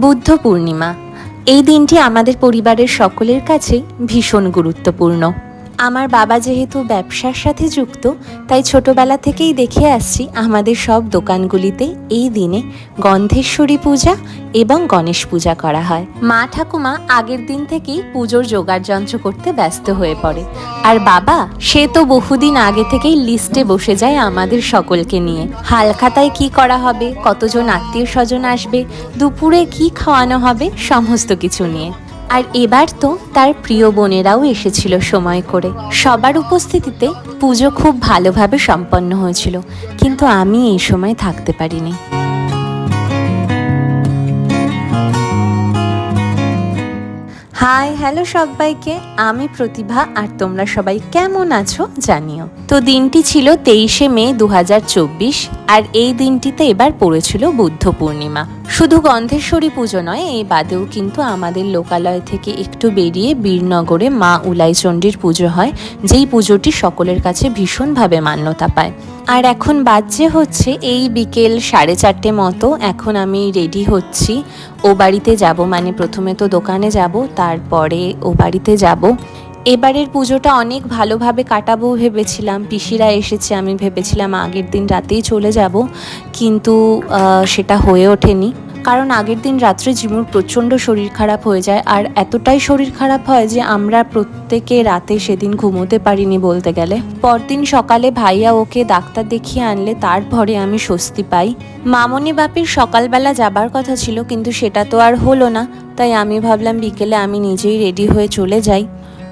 বুদ্ধ পূর্ণিমা। এই দিনটি আমাদের পরিবারের সকলের কাছে ভীষণ গুরুত্বপূর্ণ। আমার বাবা যেহেতু ব্যবসার সাথে যুক্ত, তাই ছোটবেলা থেকেই দেখে আসছি আমাদের সব দোকানগুলিতে এই দিনে গন্ধেশ্বরী পূজা এবং গণেশ পূজা করা হয়। মা ঠাকুমা আগের দিন থেকেই পুজোর জোগাড় যন্ত্র করতে ব্যস্ত হয়ে পড়ে। আর বাবা, সে তো বহুদিন আগে থেকেই লিস্টে বসে যায় আমাদের সকলকে নিয়ে। হালখাতায় কি করা হবে, কতজন আত্মীয় স্বজন আসবে, দুপুরে কি খাওয়ানো হবে, সমস্ত কিছু নিয়ে। আর এবার তো তার প্রিয় বোনেরাও এসেছিল সময় করে। সবার উপস্থিতিতে পুজো খুব ভালোভাবে সম্পন্ন হয়েছিল, কিন্তু আমি এই সময় থাকতে পারিনি। হাই, হ্যালো সবাইকে। আমি প্রতিভা, আর তোমরা সবাই কেমন আছো জানিও। তো দিনটি ছিল তেইশে মে দু হাজার চব্বিশ, আর এই দিনটিতে এবার পড়েছিল বুদ্ধ পূর্ণিমা। শুধু গন্ধেশ্বরী পুজো নয় এই বাদেও কিন্তু আমাদের লোকালয় থেকে একটু বেরিয়ে বীরনগরে মা উলাইচণ্ডীর পুজো হয়, যেই পুজোটি সকলের কাছে ভীষণভাবে মান্যতা পায়। আর এখন বাজছে হচ্ছে এই বিকেল সাড়ে চারটে মতো। এখন আমি রেডি হচ্ছি। ও বাড়িতে যাব মানে প্রথমে তো দোকানে যাব, তারপরে ও বাড়িতে যাব। এবারের পুজোটা অনেক ভালোভাবে কাটাবো ভেবেছিলাম। পিসিরা এসেছে, আমি ভেবেছিলাম আগের দিন রাতেই চলে যাব। কিন্তু সেটা হয়ে ওঠেনি। কারণ আগের দিন রাত্রে জিমুর প্রচণ্ড শরীর খারাপ হয়ে যায়, আর এতটাই শরীর খারাপ হয় যে আমরা প্রত্যেকে রাতে সেদিন ঘুমোতে পারিনি বলতে গেলে। পরদিন সকালে ভাইয়া ওকে ডাক্তার দেখিয়ে আনলে তার ভরে আমি স্বস্তি পাই। মামনি বাপির সকালবেলা যাবার কথা ছিল, কিন্তু সেটা তো আর হলো না, তাই আমি ভাবলাম বিকেলে আমি নিজেই রেডি হয়ে চলে যাই।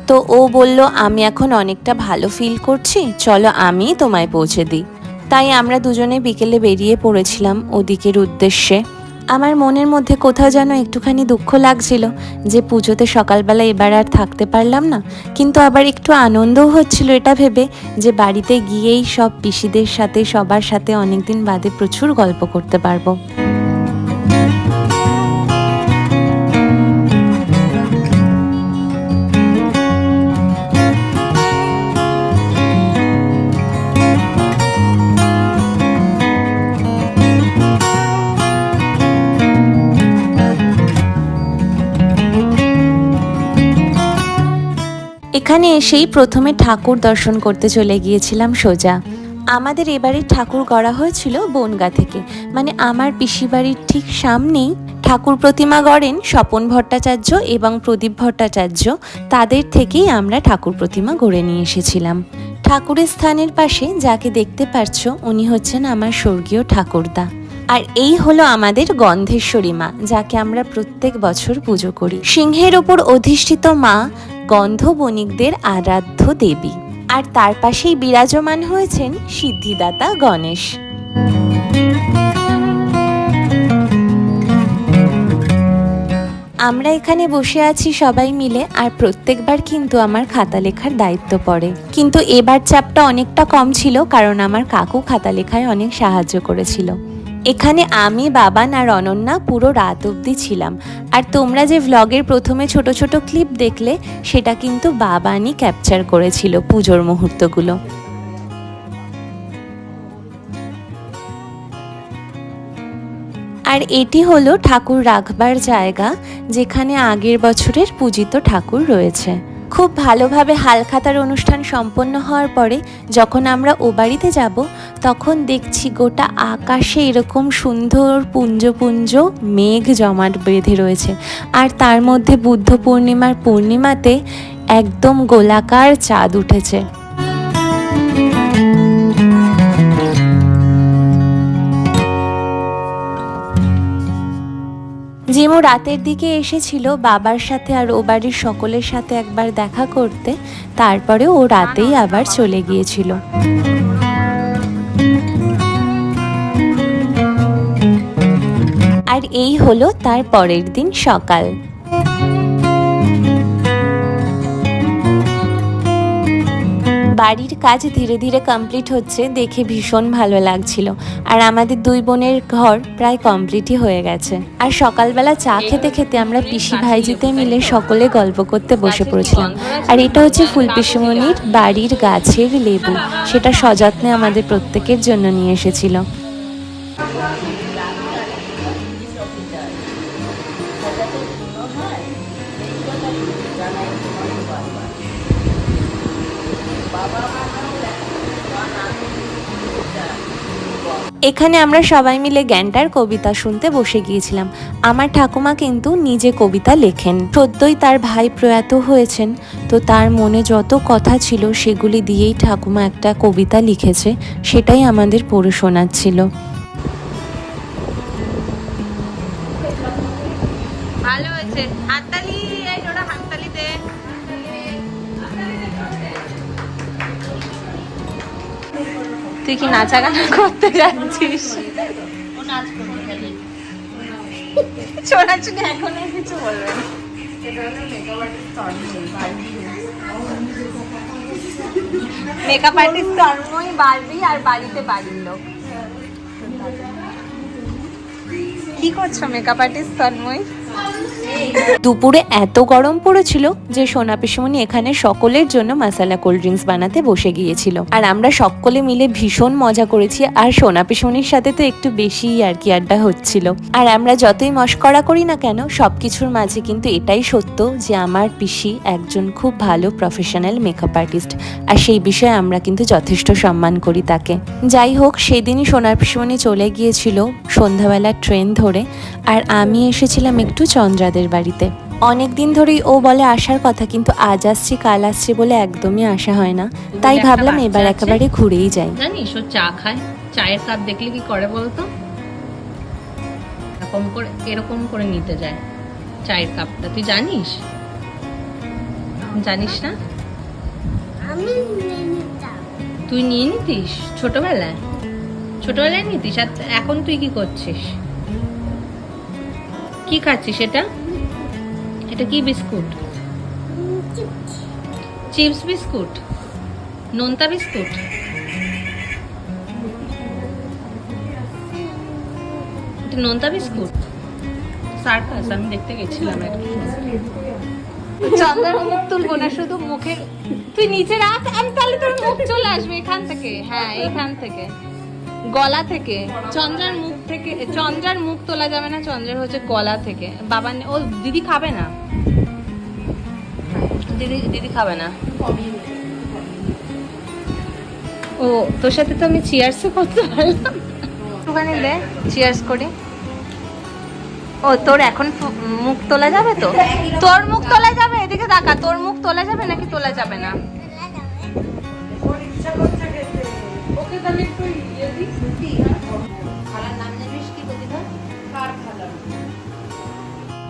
তো ও বলল, আমি এখন অনেকটা ভালো ফিল করছি, চলো আমি তোমায় পৌঁছে দিই। তাই আমরা দুজনে বিকেলে বেরিয়ে পড়েছিলাম ওদিকের উদ্দেশ্যে। আমার মনের মধ্যে কোথাও যেন একটুখানি দুঃখ লাগছিল যে পুজোতে সকালবেলা এবার আর থাকতে পারলাম না। কিন্তু আবার একটু আনন্দও হচ্ছিল এটা ভেবে যে বাড়িতে গিয়েই সব পিসিদের সাথে, সবার সাথে অনেকদিন বাদে প্রচুর গল্প করতে পারব। এখানে এসেই প্রথমে ঠাকুর দর্শন করতে চলে গিয়েছিলাম সোজা। আমাদের এবারে ঠাকুর গড়া হয়েছিল বনগা থেকে। মানে আমার পিসি বাড়ির ঠিক সামনেই ঠাকুর প্রতিমা গড়েন স্বপন ভট্টাচার্য এবং প্রদীপ ভট্টাচার্য। তাদের থেকেই আমরা ঠাকুর প্রতিমা গড়ে নিয়ে এসেছিলাম। ঠাকুরের স্থানের পাশে যাকে দেখতে পাচ্ছ, উনি হচ্ছেন আমার স্বর্গীয় ঠাকুরদা। আর এই হলো আমাদের গন্ধেশ্বরী মা, যাকে আমরা প্রত্যেক বছর পুজো করি। সিংহের ওপর অধিষ্ঠিত মা গন্ধ বণিকদের আরাধ্য দেবী। আর তার পাশেই বিরাজমান হয়েছেন সিদ্ধিদাতা গণেশ। আমরা এখানে বসে আছি সবাই মিলে, আর প্রত্যেকবার কিন্তু আমার খাতা লেখার দায়িত্ব পড়ে। কিন্তু এবার চাপটা অনেকটা কম ছিল, কারণ আমার কাকু খাতা লেখায় অনেক সাহায্য করেছিল। এখানে আমি, বাবান আর অনন্যা পুরো রাত অবধি ছিলাম। আর তোমরা যে ভ্লগের প্রথমে ছোট ছোট ক্লিপ দেখলে, সেটা কিন্তু বাবানই ক্যাপচার করেছিল পুজোর মুহূর্তগুলো। আর এটি হলো ঠাকুর রাখবার জায়গা, যেখানে আগের বছরের পূজিত ঠাকুর রয়েছে। খুব ভালোভাবে হালখাতার অনুষ্ঠান সম্পন্ন হওয়ার পরে যখন আমরা ও বাড়িতে যাব, তখন দেখছি গোটা আকাশে এরকম সুন্দর পুঞ্জপুঞ্জ পুঞ্জ মেঘ জমাট বেঁধে রয়েছে। আর তার মধ্যে বুদ্ধ পূর্ণিমার পূর্ণিমাতে একদম গোলাকার চাঁদ উঠেছে। জিমু রাতের দিকে এসেছিল, বাবার সাথে আর ও বাড়ির সকলের সাথে একবার দেখা করতে। তারপরে ও রাতেই আবার চলে গিয়েছিল। আর এই হলো তার পরের দিন সকাল। বাড়ির কাজ ধীরে ধীরে কমপ্লিট হচ্ছে দেখে ভীষণ ভালো লাগছিল। আর আমাদের দুই বোনের ঘর প্রায় কমপ্লিটই হয়ে গেছে। আর সকালবেলা চা খেতে খেতে আমরা পিসি ভাইজিতে মিলে সকলে গল্প করতে বসে পড়েছিলাম। আর এটা হচ্ছে ফুল পিসিমণির বাড়ির গাছের লেবু। সেটা সযত্নে আমাদের প্রত্যেকের জন্য নিয়ে এসেছিল। এখানে আমরা সবাই মিলে গ্যান্টার কবিতা শুনতে বসে গিয়েছিলাম। আমার ঠাকুমা কিন্তু নিজে কবিতা লেখেন। সদ্যই তার ভাই প্রয়াত হয়েছেন, তো তার মনে যত কথা ছিল সেগুলি দিয়েই ঠাকুমা একটা কবিতা লিখেছে, সেটাই আমাদের পড়ে শোনাচ্ছিল। ভালো হয়েছে হাততালি তুই কি নাচা গানা করতে যাচ্ছিস? কিছু বলবে না। মেকআপ আর্টিস্ট তন্ময় বাড়বি আর বাড়িতে বাড়ির লোক। কি করছ মেকআপ আর্টিস্ট তন্ময়? দুপুরে এত গরম পড়েছিল যে সোনা পিসমণি এখানে সকলের জন্য মশালা কোল্ড ড্রিঙ্কস বানাতে বসে গিয়েছিল। আর আমরা সকলে মিলে ভীষণ মজা করেছি আর সোনা পিসমণির সাথে তো একটু বেশিই আর কি আড্ডা হচ্ছিল। আর আমরা যতই মস্করা করি না কেন, সবকিছুর মাঝে কিন্তু এটাই সত্য যে আমার পিসি একজন খুব ভালো প্রফেশনাল মেকআপ আর্টিস্ট আর সেই বিষয়ে আমরা কিন্তু যথেষ্ট সম্মান করি তাকে। যাই হোক, সেদিনই সোনার পিসমণি চলে গিয়েছিল সন্ধ্যাবেলা ট্রেন ধরে, আর আমি এসেছিলাম একটু চন্দ্রাদের বাড়িতে। অনেক দিন ধরেই ও বলে আসার কথা কিন্তু আজ আসছি কাল আসছি বলে একদমই আসা হয় না। তাই ভাবলাম এবার একেবারে ঘুরেই যাই। জানিস ও চা খায়। চায়ের কাপ দেখলে কি করে বলতো? এরকম করে এরকম করে নিতে যায় চায়ের কাপটা। তুই জানিস? জানিস না? আমি নিয়ে নিতাম। তুই নিয়ে নিতিস? ছোটবেলায়? ছোটবেলায় নিতিস? আর এখন তুই কি করছিস? কি খাচ্ছিস এটা এটা কি বিস্কুট? চিপস। বিস্কুট? নোনতা বিস্কুট? এটা নোনতা বিস্কুট? সার্কাস, আমি দেখতে গেছিলাম চন্দ্রের মুখ তুলবো না, শুধু মুখের তুই নিচে রাখ, আমি তাহলে তোর মুখ চলে আসবে এখান থেকে। হ্যাঁ এখান থেকে। গলা থেকে। চন্দ্রার মুখ থেকে, চন্দ্রার মুখ তোলা যাবে না, চন্দ্রের হচ্ছে গলা থেকে। বাবা ও দিদি খাবে না? দিদি দিদি খাবে না? ও, তোর সাথে তো আমি চিয়ার্স করতে পারলাম। একটুখানি দে চিয়ার্স করি। ও, তোর এখন মুখ তোলা যাবে তো? তোর মুখ তোলা যাবে? এদিকে তাকা, তোর মুখ তোলা যাবে নাকি তোলা যাবে না?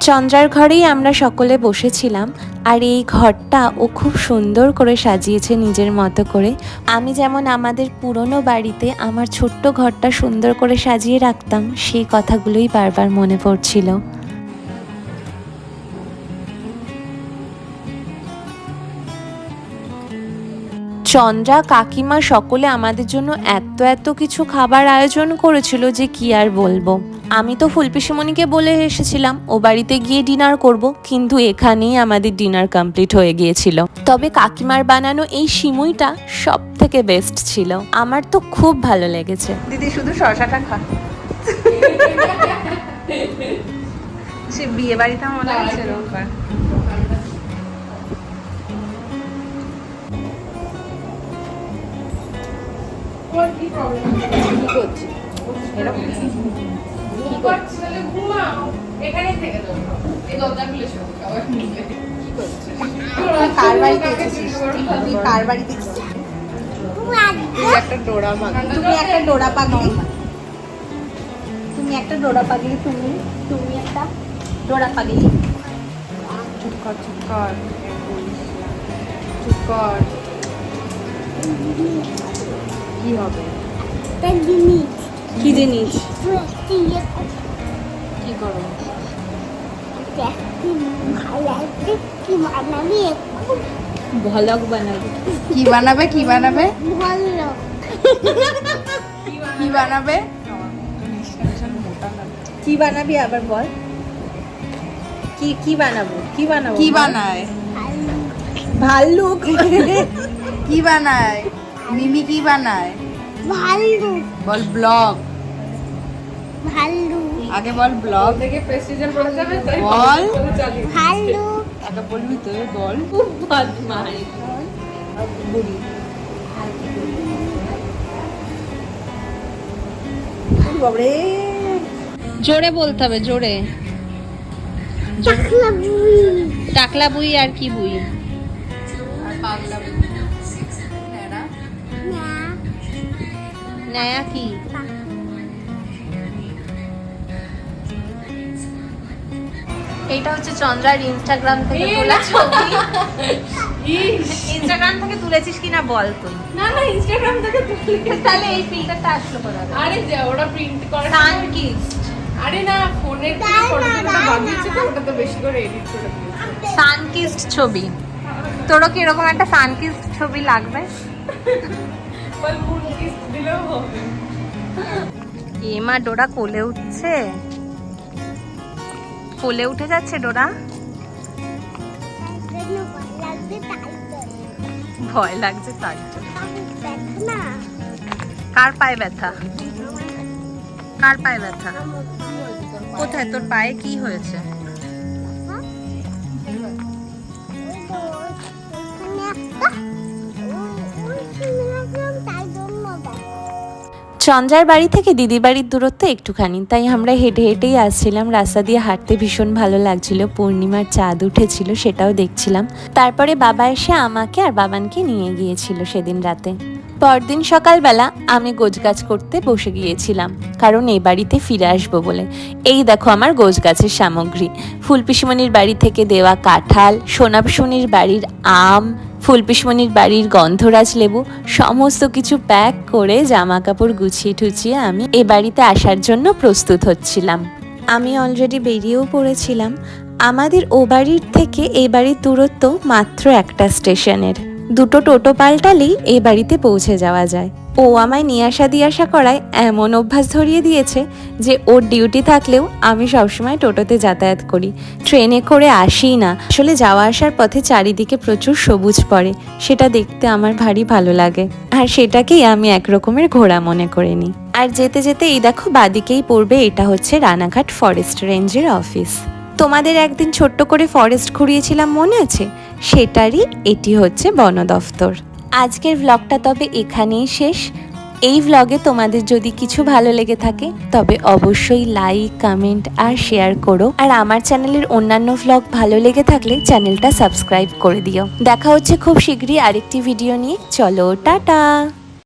চন্দ্রার ঘরেই আমরা সকলে বসেছিলাম, আর এই ঘরটা ও খুব সুন্দর করে সাজিয়েছে নিজের মতো করে। আমি যেমন আমাদের পুরনো বাড়িতে আমার ছোট্ট ঘরটা সুন্দর করে সাজিয়ে রাখতাম, সেই কথাগুলোই বারবার মনে পড়ছিল। চন্দ্রা কাকিমা সকলে আমাদের জন্য এত এত কিছু খাবার আয়োজন করেছিল যে কি আর বলব। আমি তো ফুলপিসিমণিকে বলে এসেছিলাম ও বাড়িতে গিয়ে ডিনার করব কিন্তু এখানেই আমাদের ডিনার কমপ্লিট হয়ে গিয়েছিল। তবে কাকিমার বানানো এই সিমুইটা সব থেকে বেস্ট ছিল। আমার তো খুব ভালো লেগেছে। দিদি শুধু শশাটা খা। সে বিয়ে বাড়িতে মনে হচ্ছে এরকম কার বাড়িতে এসেছিস? তুই কার বাড়িতে এসেছিস? তুমি একটা ডোরা পাগলি। তুমি একটা ডোরা পাগলি তুমি তুমি একটা ডোরা পাগলি। চুপ কর চুপ কর। চুপ কর। কি হবে? জিনিস কি জিনিস। কি করো? ভলক বানাবি। কি বানাবে কি বানাবে? ভালো কি বানাবে? কি বানাবি আবার বল? কি কি বানাবো? কি বানাবো? কি বানায়? ভাল্লুক। কি বানায়? মিমি কি বানায়? ভালো বল ব্লগ। আগে বল ব্লগ। থেকে প্রেসিডেন্ট বল। ভাল্লু। আগে বলবি তো বল। বাবরে। জোরে বলতে হবে জোরে। টাকলা বুই। আর কি বুই? আর পাগলা ন্যাড়া নয়া কি? এইটা হচ্ছে চন্দ্রার ইনস্টাগ্রাম থেকে তোলা ছবি। ইনস্টাগ্রাম থেকে তুলেছিস কিনা বল তুই। না না ইনস্টাগ্রাম থেকে তুলে তাহলে এই ফিল্টারটা আসলো কোথা থেকে আরে যা ওরা প্রিন্ট করে সান কিস আরে না ফোনের দাঁড়া, ফটো যেটা দাঁড়া, বানিয়েছে তো। ওটা তো বেশি করে এডিট করে সানকিস্ট ছবি। তোরও কি এরকম একটা সানকিস্ট ছবি লাগবে? এমা ডোরা কোলে উঠছে। কোলে উঠে যাচ্ছে ডোরা? ভয় লাগছে তার কার পায়ে ব্যথা? কার পায়ে ব্যথা? কোথায়? তোর পায়ে কি হয়েছে? চন্দ্রার বাড়ি থেকে দিদির বাড়ির দূরত্ব একটুখানি। তাই আমরা হেঁটে হেঁটেই আসছিলাম। রাস্তা দিয়ে হাঁটতে ভীষণ ভালো লাগছিল। পূর্ণিমার চাঁদ উঠেছিল, সেটাও দেখছিলাম। তারপরে বাবা এসে আমাকে আর বাবানকে নিয়ে গিয়েছিল সেদিন রাতে। পরদিন সকালবেলা আমি গোছগাছ করতে বসে গিয়েছিলাম, কারণ এই বাড়িতে ফিরে আসব বলে। এই দেখো আমার গোছগাছের সামগ্রী। ফুলপিসমণির বাড়ি থেকে দেওয়া কাঁঠাল সোনাপিসমণির বাড়ির আম ফুলপিসমণির বাড়ির গন্ধরাজ লেবু, সমস্ত কিছু প্যাক করে জামা কাপড় গুছিয়ে টুছিয়ে আমি এ বাড়িতে আসার জন্য প্রস্তুত হচ্ছিলাম। আমি অলরেডি বেরিয়েও পড়েছিলাম। আমাদের ও বাড়ির থেকে এ বাড়ির দূরত্ব মাত্র একটা স্টেশনের। দুটো টোটো পাল্টালেই এ বাড়িতে পৌঁছে যাওয়া যায়। ও আমায় নিয়ে আসা দিয়ে আসা করায় এমন অভ্যাস ধরিয়ে দিয়েছে যে ওর ডিউটি থাকলেও আমি সবসময় টোটোতে যাতায়াত করি। ট্রেনে করে আসি না। আসলে যাওয়া আসার পথে চারিদিকে প্রচুর সবুজ পড়ে। সেটা দেখতে আমার ভারী ভালো লাগে। আর সেটাকেই আমি এক রকমের ঘোড়া মনে করে নিই। আর যেতে যেতে এই দেখো বাদিকেই পড়বে এটা হচ্ছে রানাঘাট ফরেস্ট রেঞ্জের অফিস। তোমাদের একদিন ছোট্ট করে ফরেস্ট ঘুরিয়েছিলাম মনে আছে? সেটারই এটি হচ্ছে বন দফতর। আজকের ভ্লগটা তবে এখানেই শেষ। এই ভ্লগে তোমাদের যদি কিছু ভালো লেগে থাকে, তবে অবশ্যই লাইক কমেন্ট আর শেয়ার করো। আর আমার চ্যানেলের অন্যান্য ভ্লগ ভালো লেগে থাকলে চ্যানেলটা সাবস্ক্রাইব করে দিও। দেখা হচ্ছে খুব শীঘ্রই আরেকটি ভিডিও নিয়ে। চলো, টাটা!